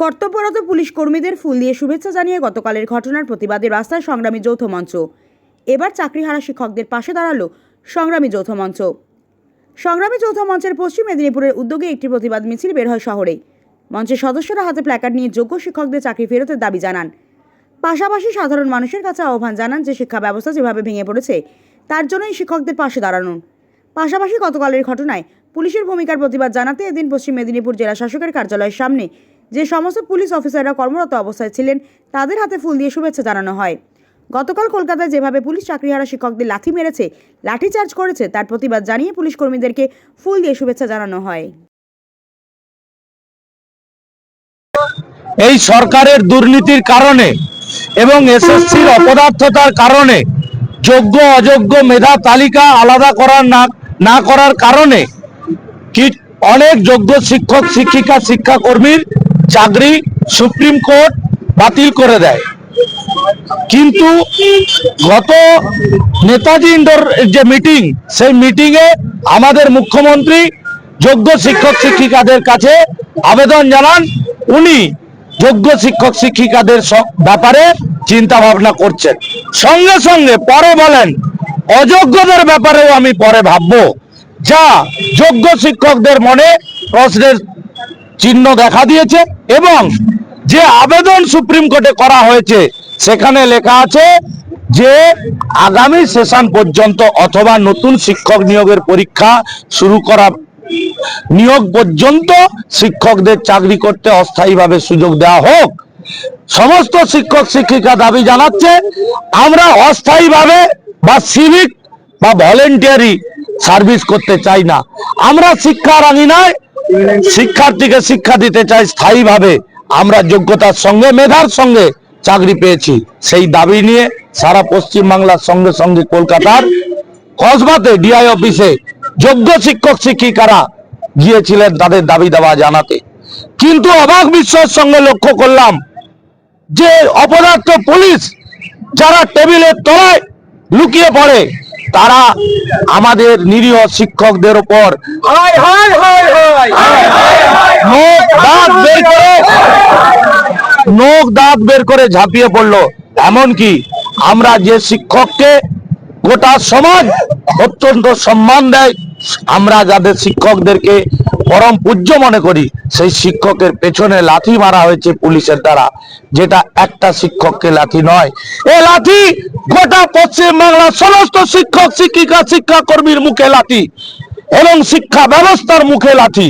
কর্তব্যরত পুলিশ কর্মীদের ফুল দিয়ে শুভেচ্ছা জানিয়ে গতকালের ঘটনার প্রতিবাদে রাস্তায় সংগ্রামী যৌথ মঞ্চ। এবার চাকরিহারা শিক্ষকদের পাশে দাঁড়াল সংগ্রামী যৌথ মঞ্চ। সংগ্রামী যৌথ মঞ্চের পশ্চিম মেদিনীপুরের উদ্যোগে একটি প্রতিবাদ মিছিল বের হয় শহরে। মঞ্চের সদস্যরা হাতে প্ল্যাকার্ড নিয়ে যোগ্য শিক্ষকদের চাকরি ফেরতের দাবি জানান। পাশাপাশি সাধারণ মানুষের কাছে আহ্বান জানান যে শিক্ষা ব্যবস্থা যেভাবে ভেঙে পড়েছে, তার জন্যই শিক্ষকদের পাশে দাঁড়ানোর পাশাপাশি গতকালের ঘটনায় পুলিশের ভূমিকার প্রতিবাদ জানাতে এদিন পশ্চিম মেদিনীপুর জেলা শাসকের কার্যালয়ের সামনে যে সমস্ত পুলিশ অফিসাররা কর্মরত অবস্থায় ছিলেন, তাদের হাতে ফুল দিয়ে শুভেচ্ছা জানানো হয়। গতকাল কলকাতায় যেভাবে পুলিশ চাকরিহারা শিক্ষকদের লাথি মেরেছে লাঠিচার্জ করেছে, তার প্রতিবাদ জানিয়ে পুলিশ কর্মীদেরকে ফুল দিয়ে শুভেচ্ছা জানানো হয়। এই সরকারের দুর্নীতির কারণে এবং এসএসসির অপদার্থতার কারণে যোগ্য, অযোগ্য মেধা তালিকা আলাদা করার না না করার কারণে কি অনেক যোগ্য শিক্ষক, শিক্ষিকা, শিক্ষাকর্মীর চাকরি সুপ্রিম কোর্ট বাতিল করে দেয়। কিন্তু গত নেতাজি ইন্ডোর যে মিটিং, সেই মিটিংয়ে আমাদের মুখ্যমন্ত্রী, যোগ্য শিক্ষক শিক্ষিকাদের কাছে আবেদন জানান। উনি যোগ্য শিক্ষক শিক্ষিকাদের ব্যাপারে চিন্তা ভাবনা করছেন। সঙ্গে সঙ্গে পরে বলেন, অযোগ্যদের ব্যাপারেও আমি পরে ভাববো। যা যোগ্য শিক্ষকদের মনে প্রশ্নের চিহ্ন দেখা দিয়েছে এবং যে আবেদন সুপ্রিম কোর্টে করা হয়েছে, সেখানে লেখা আছে যে আগামী সেশন পর্যন্ত অথবা নতুন শিক্ষক নিয়োগের পরীক্ষা শুরু করা, নিয়োগ পর্যন্ত শিক্ষকদের চাকরি করতে অস্থায়ীভাবে সুযোগ দেওয়া হোক। সমস্ত শিক্ষক, শিক্ষিকা দাবি জানাচ্ছে, আমরা অস্থায়ীভাবে বা সিভিক বা ভলেন্টিয়ারি সার্ভিস করতে চাই না। আমরা শিক্ষার আঙিনায় শিক্ষার্থীকে শিক্ষা দিতে চাই স্থায়ীভাবে। আমরা যোগ্যতার সঙ্গে, মেধার সঙ্গে চাকরি পেয়েছি। সেই দাবি নিয়ে সারা পশ্চিম বাংলার সঙ্গে সঙ্গে কলকাতার কসবাতে ডিআই অফিসে যোগ্য শিক্ষক, শিক্ষিকারা গিয়েছিলেন তাদের দাবি দাবা জানাতে। কিন্তু অবাক বিস্ময়ের সঙ্গে লক্ষ্য করলাম যে অপদার্থ পুলিশ যারা টেবিলের তলায় লুকিয়ে পড়ে, তারা আমাদের নিরীহ শিক্ষকদের উপর নখ দাঁত বের করে, নখ দাঁত বের করে ঝাঁপিয়ে পড়ল। এমনকি আমরা যে শিক্ষককে গোটা সমাজ অত্যন্ত সম্মান দেয়, আমরা যাদের শিক্ষকদেরকে পরম পূজ্য মনে করি, সেই শিক্ষকের পেছনে লাথি মারা হয়েছে পুলিশের দ্বারা, যেটা একটা শিক্ষককে লাথি নয়। এ লাথি গোটা পশ্চিম বাংলার সমস্ত শিক্ষক, শিক্ষিকা, শিক্ষাকর্মীর মুখে লাথি। এবং শিক্ষা ব্যবস্থার মুখে লাথি